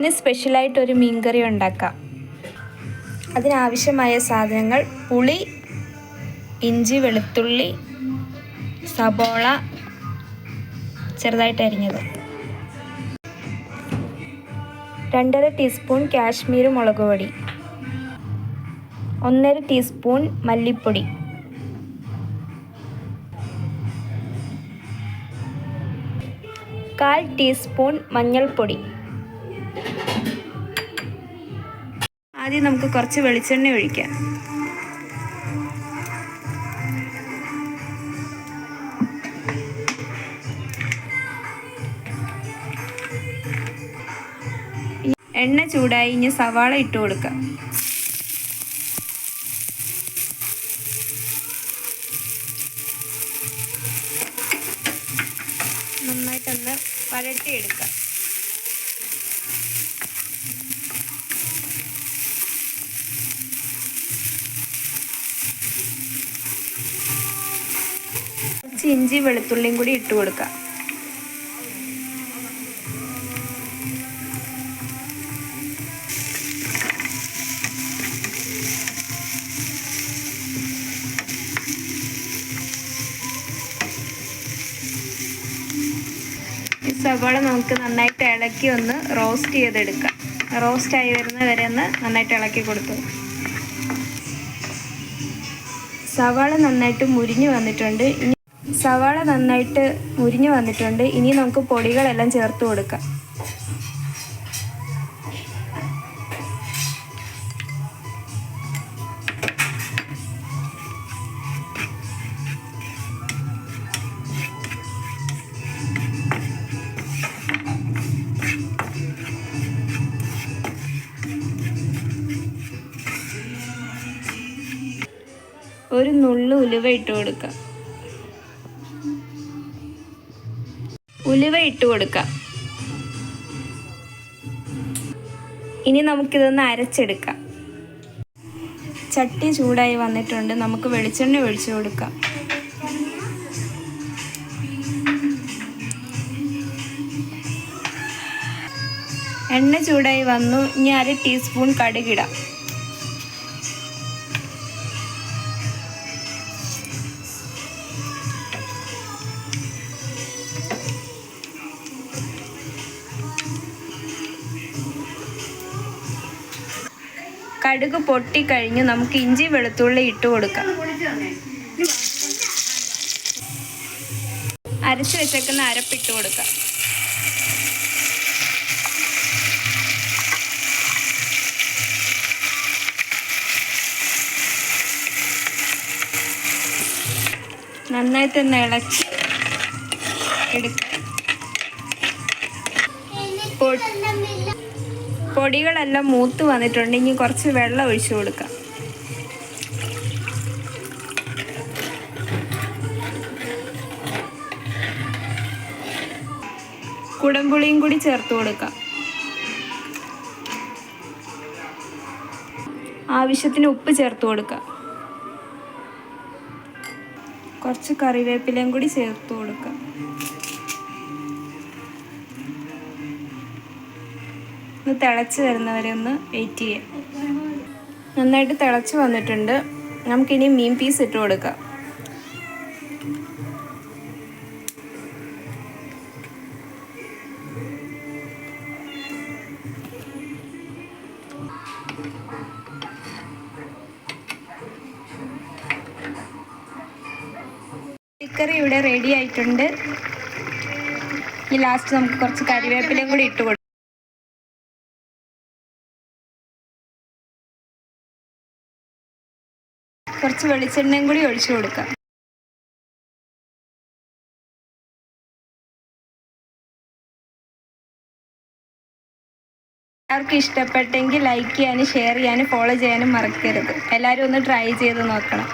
ഇന്ന് സ്പെഷ്യലായിട്ട് ഒരു മീൻകറി ഉണ്ടാക്കാം. അതിനാവശ്യമായ സാധനങ്ങൾ പുളി ഇഞ്ചി വെളുത്തുള്ളി സബോള ചെറുതായിട്ട് അരിഞ്ഞത്. രണ്ടര ടീസ്പൂൺ കാശ്മീർ മുളക് പൊടി. ഒന്നര ടീസ്പൂൺ മല്ലിപ്പൊടി. കാൽ ടീസ്പൂൺ മഞ്ഞൾപ്പൊടി. ആദ്യം നമുക്ക് കുറച്ച് വെളിച്ചെണ്ണ ഒഴിക്കാം. എണ്ണ ചൂടായി ഇനി സവാള ഇട്ട് കൊടുക്കാം. നന്നായിട്ടൊന്ന് വഴട്ടിയെടുക്കാം കുറച്ച് ഇഞ്ചി വെളുത്തുള്ളിയും കൂടി ഇട്ട് കൊടുക്കുക സവാള നമുക്ക് നന്നായിട്ട് ഇളക്കി ഒന്ന് റോസ്റ്റ് ചെയ്തെടുക്കാം. റോസ്റ്റ് ആയി വരുന്ന വരെ ഒന്ന് നന്നായിട്ട് ഇളക്കി കൊടുത്തു. സവാള നന്നായിട്ട് മുരിഞ്ഞു വന്നിട്ടുണ്ട്. സവാള നന്നായിട്ട് മുരിഞ്ഞു വന്നിട്ടുണ്ട്. ഇനി നമുക്ക് പൊടികളെല്ലാം ചേർത്ത് കൊടുക്കാം. ഒരു നുള്ളു ഉലുവ ഇട്ട് കൊടുക്കാം. ഉലുവ ഇട്ട് കൊടുക്കാം. ഇനി നമുക്കിതൊന്ന് അരച്ചെടുക്കാം. ചട്ടി ചൂടായി വന്നിട്ടുണ്ട്. നമുക്ക് വെളിച്ചെണ്ണ ഒഴിച്ചു കൊടുക്കാം. എണ്ണ ചൂടായി വന്നു. ഇനി അര ടീസ്പൂൺ കടുകിടാം. കടുക് പൊട്ടിക്കഴിഞ്ഞ് നമുക്ക് ഇഞ്ചി വെളുത്തുള്ളി ഇട്ട് കൊടുക്കാം. അരച്ച് വെച്ചേക്കുന്ന അരപ്പിട്ട് കൊടുക്കാം. നന്നായി നന്നായിട്ടൊന്ന് ഇളക്കി എടുക്കാം. പൊ- പൊടികളെല്ലാം മൂത്ത് വന്നിട്ടുണ്ട്. ഇനി കുറച്ച് വെള്ളം ഒഴിച്ചു കൊടുക്കാം. കുടംപുളിയും കൂടി ചേർത്ത് കൊടുക്കാം. ആവശ്യത്തിന് ഉപ്പ് ചേർത്ത് കൊടുക്കാം. കുറച്ച് കറിവേപ്പിലയും കൂടി ചേർത്ത് കൊടുക്കാം. ഒന്ന് തിളച്ച് വരുന്നവരെ ഒന്ന് വെയിറ്റ് ചെയ്യാം. നന്നായിട്ട് തിളച്ച് വന്നിട്ടുണ്ട്. നമുക്കിനി മീൻ പീസ് ഇട്ട് കൊടുക്കാം. ചിക്കറി ഇവിടെ റെഡി ആയിട്ടുണ്ട്. ഈ ലാസ്റ്റ് നമുക്ക് കുറച്ച് കറിവേപ്പിലയും കൂടി ഇട്ട് കൊടുക്കാം. കുറച്ച് വെളിച്ചെണ്ണയും കൂടി ഒഴിച്ചു കൊടുക്കാം. എല്ലാവർക്കും ഇഷ്ടപ്പെട്ടെങ്കിൽ ലൈക്ക് ചെയ്യാനും ഷെയർ ചെയ്യാനും ഫോളോ ചെയ്യാനും മറക്കരുത്. എല്ലാവരും ഒന്ന് ട്രൈ ചെയ്ത് നോക്കണം.